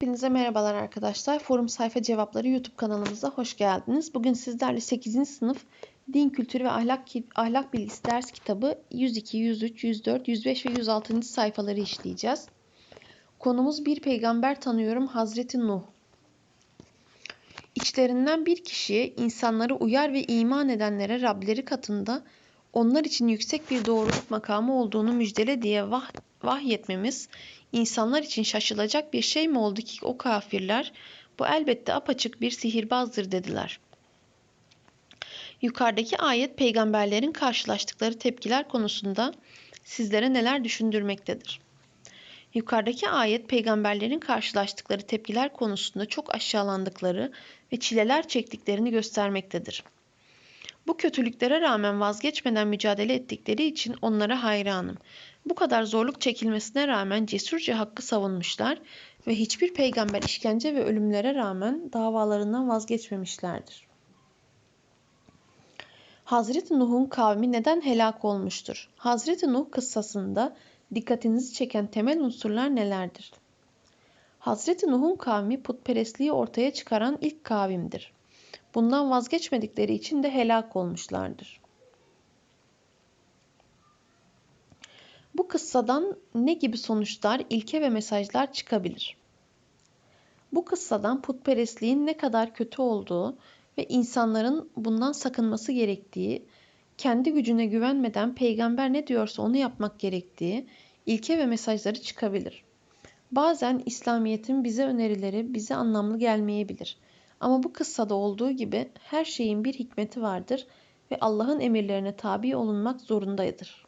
Hepinize merhabalar arkadaşlar. Forum Sayfa Cevapları YouTube kanalımıza hoş geldiniz. Bugün sizlerle 8. sınıf Din Kültürü ve Ahlak, Ahlak Bilgisi ders kitabı 102, 103, 104, 105 ve 106. sayfaları işleyeceğiz. Konumuz bir peygamber tanıyorum Hazreti Nuh. İçlerinden bir kişi insanları uyar ve iman edenlere Rableri katında onlar için yüksek bir doğruluk makamı olduğunu müjdele diye vah vahyetmemiz insanlar için şaşılacak bir şey mi oldu ki o kafirler bu elbette apaçık bir sihirbazdır dediler. Yukarıdaki ayet peygamberlerin karşılaştıkları tepkiler konusunda sizlere neler düşündürmektedir? Yukarıdaki ayet peygamberlerin karşılaştıkları tepkiler konusunda çok aşağılandıkları ve çileler çektiklerini göstermektedir. Bu kötülüklere rağmen vazgeçmeden mücadele ettikleri için onlara hayranım. Bu kadar zorluk çekilmesine rağmen cesurca hakkı savunmuşlar ve hiçbir peygamber işkence ve ölümlere rağmen davalarından vazgeçmemişlerdir. Hazreti Nuh'un kavmi neden helak olmuştur? Hazreti Nuh kıssasında dikkatinizi çeken temel unsurlar nelerdir? Hazreti Nuh'un kavmi putperestliği ortaya çıkaran ilk kavimdir. Bundan vazgeçmedikleri için de helak olmuşlardır. Bu kıssadan ne gibi sonuçlar, ilke ve mesajlar çıkabilir? Bu kıssadan putperestliğin ne kadar kötü olduğu ve insanların bundan sakınması gerektiği, kendi gücüne güvenmeden peygamber ne diyorsa onu yapmak gerektiği ilke ve mesajları çıkabilir. Bazen İslamiyet'in bize önerileri bize anlamlı gelmeyebilir. Ama bu kıssada olduğu gibi her şeyin bir hikmeti vardır ve Allah'ın emirlerine tabi olunmak zorundadır.